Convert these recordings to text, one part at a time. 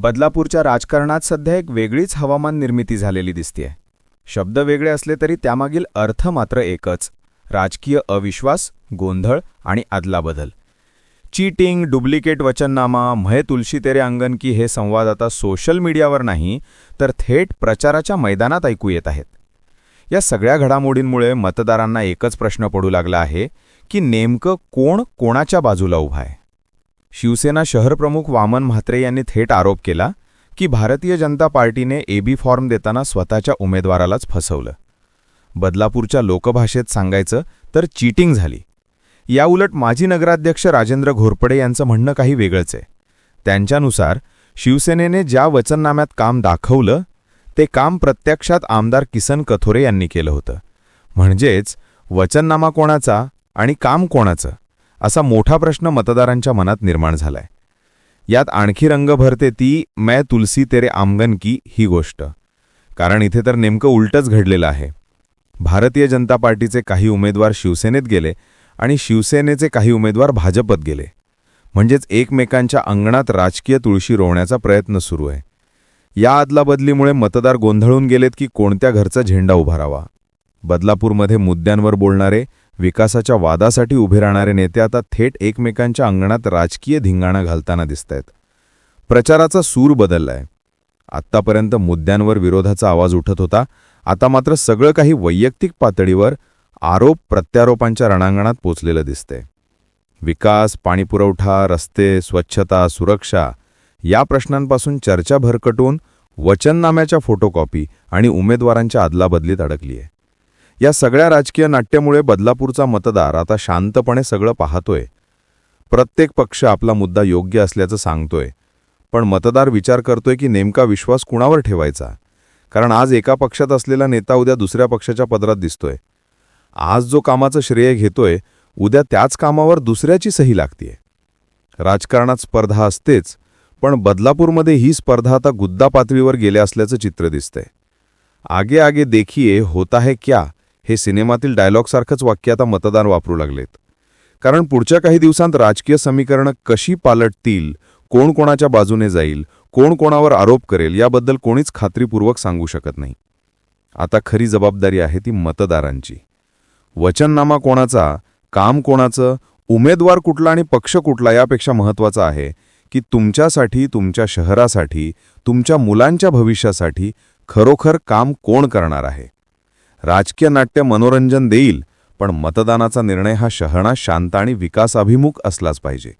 बदलापूरच्या राजकारणात सध्या एक वेगळीच हवामान निर्मिती झालेली दिसतेय. शब्द वेगळे असले तरी त्यामागील अर्थ मात्र एकच. राजकीय अविश्वास गोंधळ आणि अदलाबदल चीटिंग डुप्लिकेट वचननामा म्हय तुलशी तेरे अंगण की हे संवाद आता सोशल मीडियावर नाही तर थेट प्रचाराच्या मैदानात ऐकू येत आहेत. या सगळ्या घडामोडींमुळे मतदारांना एकच प्रश्न पडू लागला आहे की नेमकं कोण कोणाच्या बाजूला उभा आहे? शिवसेना शहरप्रमुख वामन म्हात्रे यांनी थेट आरोप केला की भारतीय जनता पार्टीने एबी फॉर्म देताना स्वतःच्या उमेदवारालाच फसवलं. बदलापूरच्या लोकभाषेत सांगायचं तर चीटिंग झाली. याउलट माजी नगराध्यक्ष राजेंद्र घोरपडे यांचं म्हणणं काही वेगळंच आहे. त्यांच्यानुसार शिवसेनेने ज्या वचननाम्यात काम दाखवलं ते काम प्रत्यक्षात आमदार किसन कथोरे यांनी केलं होतं. म्हणजेच वचननामा कोणाचा आणि काम कोणाचं? असा मोठा प्रश्न मतदारांच्या मनात निर्माण झालाय. यात आणखी रंग भरते ती मै तुलसी तेरे आमगन की ही गोष्ट. कारण इथे तर नेमकं उलटच घडलेलं आहे. भारतीय जनता पार्टीचे काही उमेदवार शिवसेनेत गेले आणि शिवसेनेचे काही उमेदवार भाजपत गेले. म्हणजेच एकमेकांच्या अंगणात राजकीय तुळशी रोवण्याचा प्रयत्न सुरू आहे. या अदलाबदलीमुळे मतदार गोंधळून गेलेत की कोणत्या घरचा झेंडा उभारावा? बदलापूरमध्ये मुद्द्यांवर बोलणारे विकासाच्या वादासाठी उभे राहणारे नेते आता थेट एकमेकांच्या अंगणात राजकीय धिंगाणा घालताना दिसतायत. प्रचाराचा सूर बदललाय. आत्तापर्यंत मुद्द्यांवर विरोधाचा आवाज उठत होता. आता मात्र सगळं काही वैयक्तिक पातळीवर आरोप प्रत्यारोपांच्या रणांगणात पोचलेलं दिसतंय. विकास पाणीपुरवठा रस्ते स्वच्छता सुरक्षा या प्रश्नांपासून चर्चा भरकटून वचननाम्याच्या फोटोकॉपी आणि उमेदवारांच्या अदलाबदलीत आहे या सगळ्या राजकीय नाट्यामुळे बदलापूरचा मतदार आता शांतपणे सगळं पाहतोय. प्रत्येक पक्ष आपला मुद्दा योग्य असल्याचं सांगतोय. पण मतदार विचार करतोय की नेमका विश्वास कुणावर ठेवायचा? कारण आज एका पक्षात असलेला नेता उद्या दुसऱ्या पक्षाच्या पदरात दिसतोय. आज जो कामाचं श्रेय घेतोय उद्या त्याच कामावर दुसऱ्याची सही लागतीये. राजकारणात स्पर्धा असतेच पण बदलापूरमध्ये ही स्पर्धा आता गुद्दा पातळीवर गेल्या असल्याचं चित्र दिसतंय. आगे आगे देखिये होता है क्या हे सिनेमातील डायलॉगसारखंच वाक्य आता मतदार वापरू लागलेत. कारण पुढच्या काही दिवसांत राजकीय समीकरणं कशी पालटतील कोण कोणाच्या बाजूने जाईल कोण कोणावर आरोप करेल याबद्दल कोणीच खात्रीपूर्वक सांगू शकत नाही. आता खरी जबाबदारी आहे ती मतदारांची. वचननामा कोणाचा काम कोणाचं उमेदवार कुठला आणि पक्ष कुठला यापेक्षा महत्त्वाचा आहे की तुमच्यासाठी तुमच्या शहरासाठी तुमच्या मुलांच्या भविष्यासाठी खरोखर काम कोण करणार आहे? राजकीय नाट्य मनोरंजन देईल पण मतदानाचा निर्णय हा शहणा शांत आणि विकासाभिमुख असलाच पाहिजे.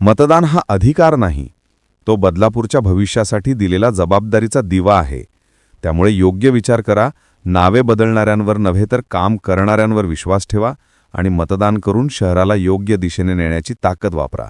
मतदान हा अधिकार नाही तो बदलापूरच्या भविष्यासाठी दिलेला जबाबदारीचा दिवा आहे. त्यामुळे योग्य विचार करा नावे बदलणाऱ्यांवर नव्हे तर काम करणाऱ्यांवर विश्वास ठेवा आणि मतदान करून शहराला योग्य दिशेने नेण्याची ताकद वापरा.